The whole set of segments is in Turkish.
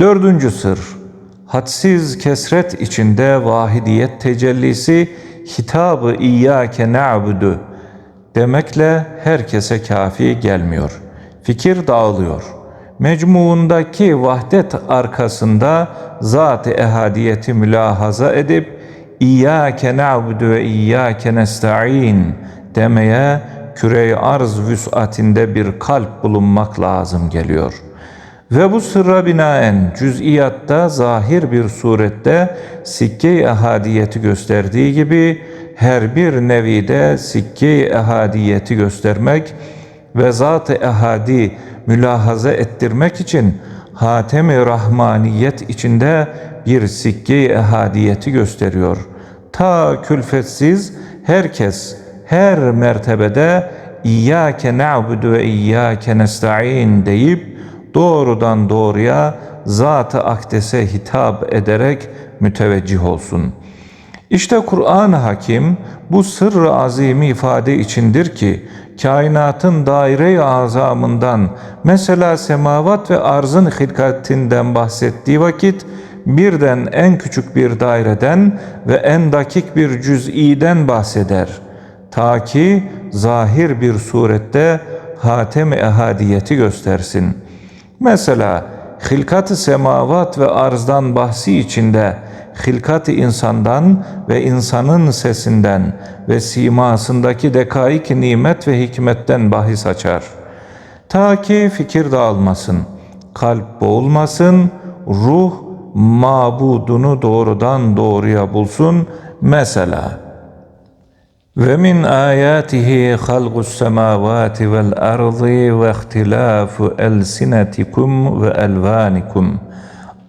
Dördüncü sır, hadsiz kesret içinde vahidiyet tecellisi hitabı İyyâke na'budu demekle herkese kafi gelmiyor. Fikir dağılıyor. Mecmuundaki vahdet arkasında zat-ı ehadiyeti mülahaza edip İyyâke na'budu ve İyyâke nesta'in demeye küre-i arz vüs'atinde bir kalp bulunmak lazım geliyor. Ve bu sırra binaen cüz'iyatta zahir bir surette sikke-i ehadiyeti gösterdiği gibi her bir nevide sikke-i ehadiyeti göstermek ve zat-ı ehadi mülahaza ettirmek için hatem-i rahmaniyet içinde bir sikke-i ehadiyeti gösteriyor. Ta külfetsiz herkes her mertebede İyyâke na'budu ve İyyâke nesta'in deyip doğrudan doğruya Zat-ı Akdes'e hitap ederek müteveccih olsun. İşte Kur'an-ı Hakim bu sırrı azimi ifade içindir ki kainatın daire-i azamından mesela semavat ve arzın hilkatinden bahsettiği vakit birden en küçük bir daireden ve en dakik bir cüz'iden bahseder. Ta ki zahir bir surette hatem-i ehadiyeti göstersin. Mesela hilkat-ı semavat ve arzdan bahsi içinde hilkat-ı insandan ve insanın sesinden ve simasındaki dekaik nimet ve hikmetten bahis açar. Ta ki fikir dağılmasın, kalp boğulmasın, ruh mabudunu doğrudan doğruya bulsun. Mesela semavati vel ardı ve ihtilafu elsinetikum ve elvanikum.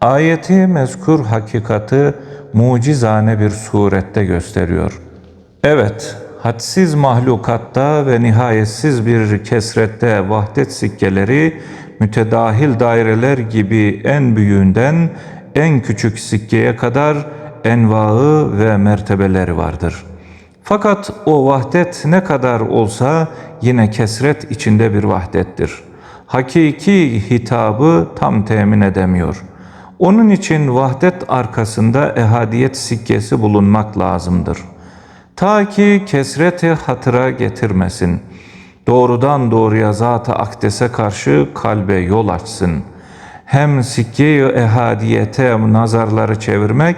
Ayeti mezkur hakikati mucizane bir surette gösteriyor. Evet, hadsiz mahlukatta ve nihayetsiz bir kesrette vahdet sikkeleri mütedahil daireler gibi en büyüğünden en küçük sikkeye kadar envaı ve mertebeleri vardır.'' Fakat o vahdet ne kadar olsa yine kesret içinde bir vahdettir. Hakiki hitabı tam temin edemiyor. Onun için vahdet arkasında ehadiyet sikkesi bulunmak lazımdır. Ta ki kesreti hatıra getirmesin. Doğrudan doğruya zat-ı akdese karşı kalbe yol açsın.'' Hem sikke-i ehadiyete nazarları çevirmek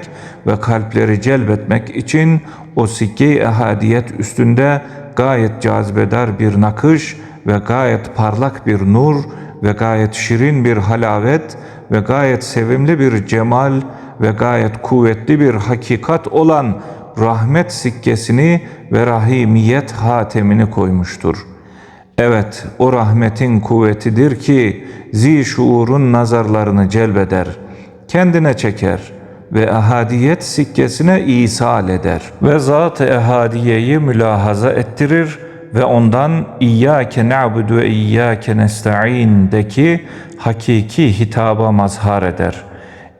ve kalpleri celbetmek için o sikke-i ehadiyet üstünde gayet cazibedar bir nakış ve gayet parlak bir nur ve gayet şirin bir halavet ve gayet sevimli bir cemal ve gayet kuvvetli bir hakikat olan rahmet sikkesini ve rahimiyet hatemini koymuştur.'' Evet, o rahmetin kuvvetidir ki zi şuurun nazarlarını celbeder, kendine çeker ve ahadiyet sikkesine isal eder ve zat-ı ehadiyeyi mülahaza ettirir ve ondan İyyâke na'budu ve İyyâke nesta'in'deki hakiki hitaba mazhar eder.''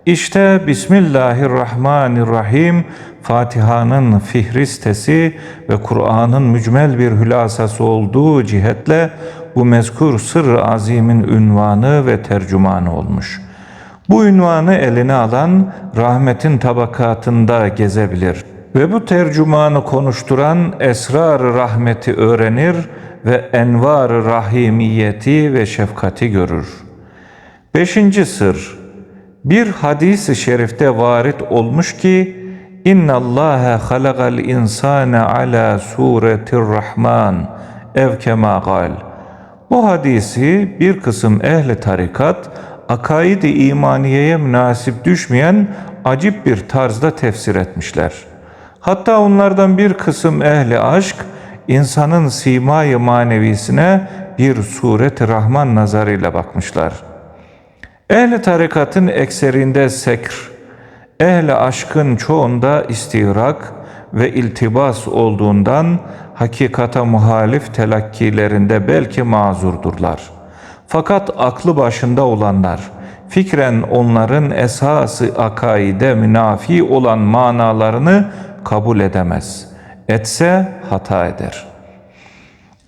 İşte Bismillahirrahmanirrahim Fatiha'nın fihristesi ve Kur'an'ın mücmel bir hülasası olduğu cihetle bu mezkur sır azimin ünvanı ve tercümanı olmuş. Bu ünvanı eline alan rahmetin tabakatında gezebilir ve bu tercümanı konuşturan esrar rahmeti öğrenir ve envar rahimiyeti ve şefkati görür. Beşinci sır bir hadis-i şerifte varit olmuş ki İnna Allah halakal insane ala suretir Rahman ev kema. Bu hadisi bir kısım ehli tarikat akaid-i imaniyeye münasip düşmeyen acip bir tarzda tefsir etmişler. Hatta onlardan bir kısım ehli aşk insanın simayı manevisine bir suret Rahman nazarıyla bakmışlar.'' Ehli tarikatın ekserinde sekr, ehli aşkın çoğunda istirak ve iltibas olduğundan hakikata muhalif telakkilerinde belki mazurdurlar. Fakat aklı başında olanlar, fikren onların esası akaide münafi olan manalarını kabul edemez. Etse hata eder.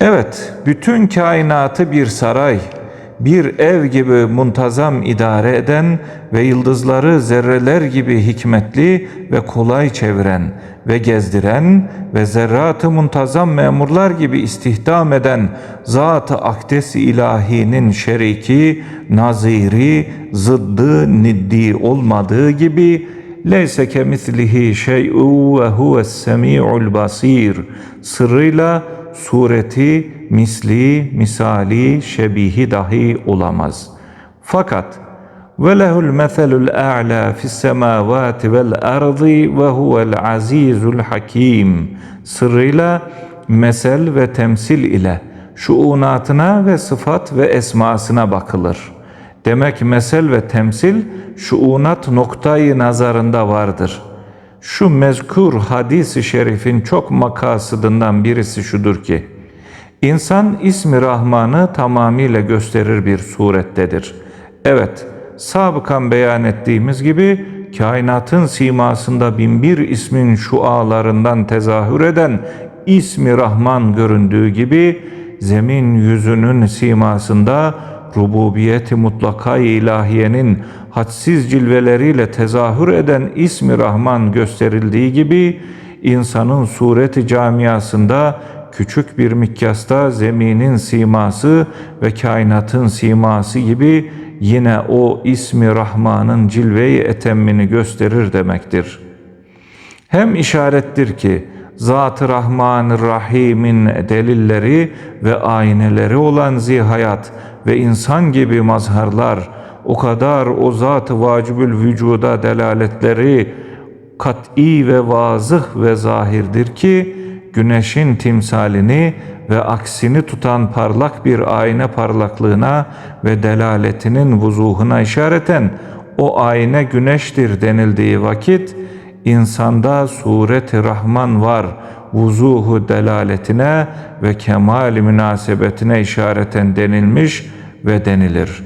Evet, bütün kainatı bir saray, bir ev gibi muntazam idare eden ve yıldızları zerreler gibi hikmetli ve kolay çeviren ve gezdiren ve zerratı muntazam memurlar gibi istihdam eden Zat-ı Akdes ilahinin şeriki, naziri, zıddı, niddi olmadığı gibi leyse kemislihi şey'u ve huves semi'ul basir. sırrıyla sureti, misli, misali, şebihi dahi olamaz. Fakat ve lehul meselul a'la fis semavati vel ardı ve huvel azizul hakim sırrıyla mesel ve temsil ile şuunatına ve sıfat ve esmasına bakılır. Demek mesel ve temsil şuunat noktayı nazarında vardır.'' Şu mezkur hadisi şerifin çok makasıdından birisi şudur ki, insan ismi Rahman'ı tamamıyla gösterir bir surettedir. Evet, sabıkan beyan ettiğimiz gibi kainatın simasında binbir ismin şualarından tezahür eden ismi Rahman göründüğü gibi zemin yüzünün simasında rububiyeti mutlaka ilahiyenin hadsiz cilveleriyle tezahür eden ismi Rahman gösterildiği gibi insanın sureti camiasında küçük bir mikyasta zeminin siması ve kainatın siması gibi yine o ismi Rahman'ın cilveyi etemmini gösterir demektir. Hem işarettir ki Zat-ı Rahman Rahim'in delilleri ve ayneleri olan zihayat ve insan gibi mazharlar o kadar o zat-ı vacibül vücuda delaletleri kat'i ve vazıh ve zahirdir ki güneşin timsalini ve aksini tutan parlak bir ayna parlaklığına ve delaletinin vuzuhuna işareten o ayna güneştir denildiği vakit insanda sureti rahman var vuzuhu delaletine ve kemal münasebetine işareten denilmiş ve denilir.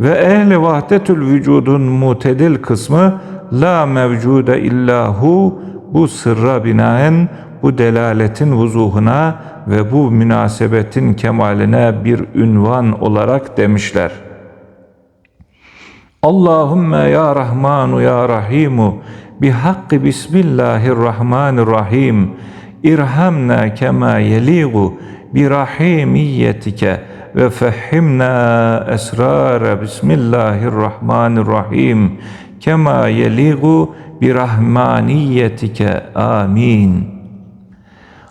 Ve ehli vahdetül vücudun mutedil kısmı la mevcude illahu bu sırra binaen bu delaletin vuzuhuna ve bu münasebetin kemaline bir ünvan olarak demişler. Allahümme ya Rahmanu ya Rahimu bihakkı Bismillahirrahmanirrahim irhamna kema yeligu bi rahimiyetike ve fehimna esrar Bismillahirrahmanirrahim kema yeligu bi rahmaniyetike amin.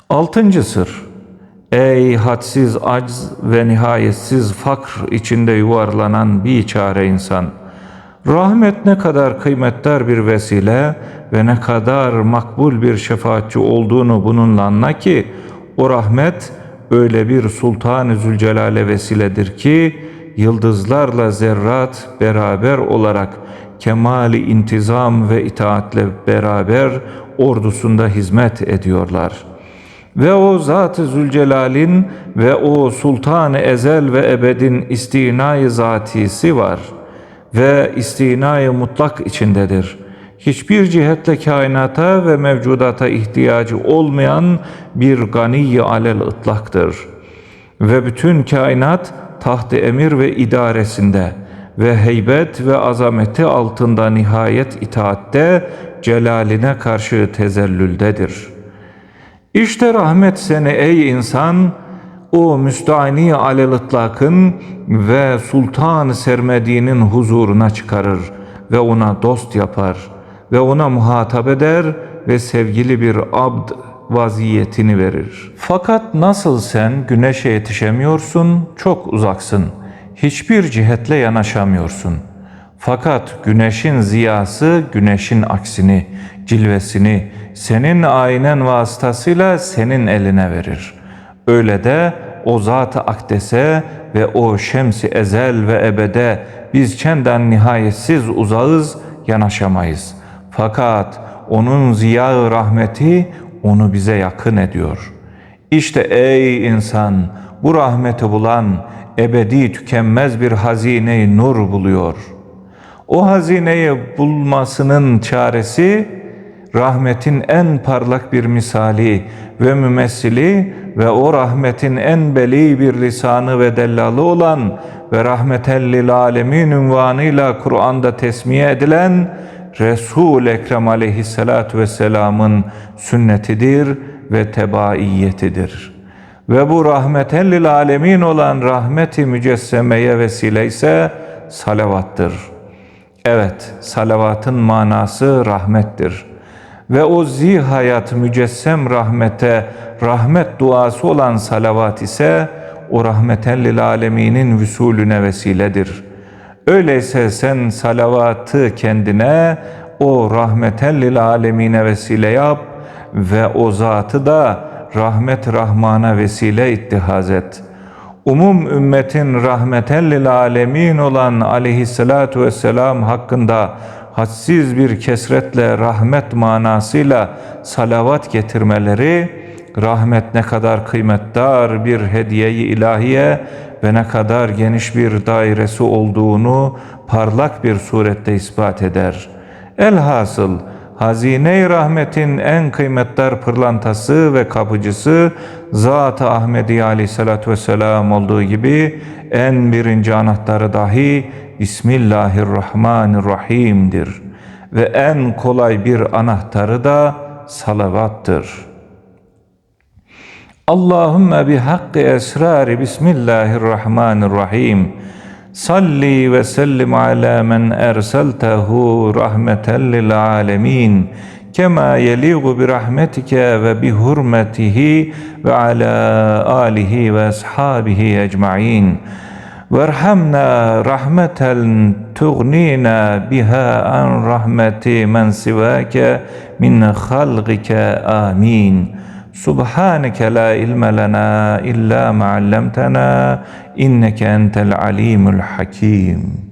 Altıncı sır. Ey hadsiz acz ve nihayetsiz fakr içinde yuvarlanan bir çare insan. Rahmet ne kadar kıymetli bir vesile ve ne kadar makbul bir şefaatçi olduğunu bununla anla ki o rahmet öyle bir Sultan-ı Zülcelal'e vesiledir ki yıldızlarla zerrat beraber olarak kemali intizam ve itaatle beraber ordusunda hizmet ediyorlar. Ve o Zat-ı Zülcelal'in ve o Sultan-ı Ezel ve Ebed'in istinayı zatisi var ve istinayı mutlak içindedir.'' hiçbir cihetle kainata ve mevcudata ihtiyacı olmayan bir ganiyi alel ıtlaktır. Ve bütün kainat taht emir ve idaresinde ve heybet ve azameti altında nihayet itaatte celaline karşı tezellüldedir. İşte rahmet seni ey insan, o müstahini alel ve sultan sermediğinin huzuruna çıkarır ve ona dost yapar.'' ve ona muhatap eder ve sevgili bir abd vaziyetini verir. Fakat nasıl sen güneşe yetişemiyorsun, çok uzaksın. Hiçbir cihetle yanaşamıyorsun. Fakat güneşin ziyası güneşin aksini, cilvesini senin aynen vasıtasıyla senin eline verir. Öyle de o zat-ı akdese ve o şemsi ezel ve ebede biz çenden nihayetsiz uzağız, yanaşamayız.'' Fakat onun ziya rahmeti onu bize yakın ediyor. İşte ey insan bu rahmeti bulan ebedi tükenmez bir hazine nur buluyor. O hazineyi bulmasının çaresi rahmetin en parlak bir misali ve mümessili ve o rahmetin en beli bir lisanı ve dellalı olan ve rahmeten lil alemin ünvanıyla Kur'an'da tesmiye edilen Resul Ekrem aleyhissalatu vesselamın sünnetidir ve tebaiyetidir. Ve bu rahmeten lil alemin olan rahmeti mücessemeye vesile ise salavattır. Evet, salavatın manası rahmettir. Ve o zihayat mücessem rahmete, rahmet duası olan salavat ise o rahmeten lil aleminin vüsulüne vesiledir. Öyleyse sen salavatı kendine o rahmeten lil alemine vesile yap ve o zatı da rahmet rahmana vesile ittihaz et. Umum ümmetin rahmeten lil alemin olan aleyhissalatu vesselam hakkında hadsiz bir kesretle rahmet manasıyla salavat getirmeleri rahmet ne kadar kıymetdar bir hediyeyi ilahiye ve ne kadar geniş bir dairesi olduğunu parlak bir surette ispat eder. Elhasıl hazine-i rahmetin en kıymetdar pırlantası ve kapıcısı Zat-ı Ahmedi aleyhissalatü vesselam olduğu gibi en birinci anahtarı dahi Bismillahirrahmanirrahim'dir. Ve en kolay bir anahtarı da salavattır. Allahümme bi hakkı esrari Bismillahirrahmanirrahim. Salli ve sellim ala men erseltehu rahmeten lil alemin. Kema yeligu bi rahmetike ve bi hurmetihi ve ala alihi ve ashabihi ecmain. Verhamna rahmeten tughnina biha an rahmeti men sivake min halgike amin. Subhaneke la ilme lena illa ma'allemtena inneke entel alimul hakim.''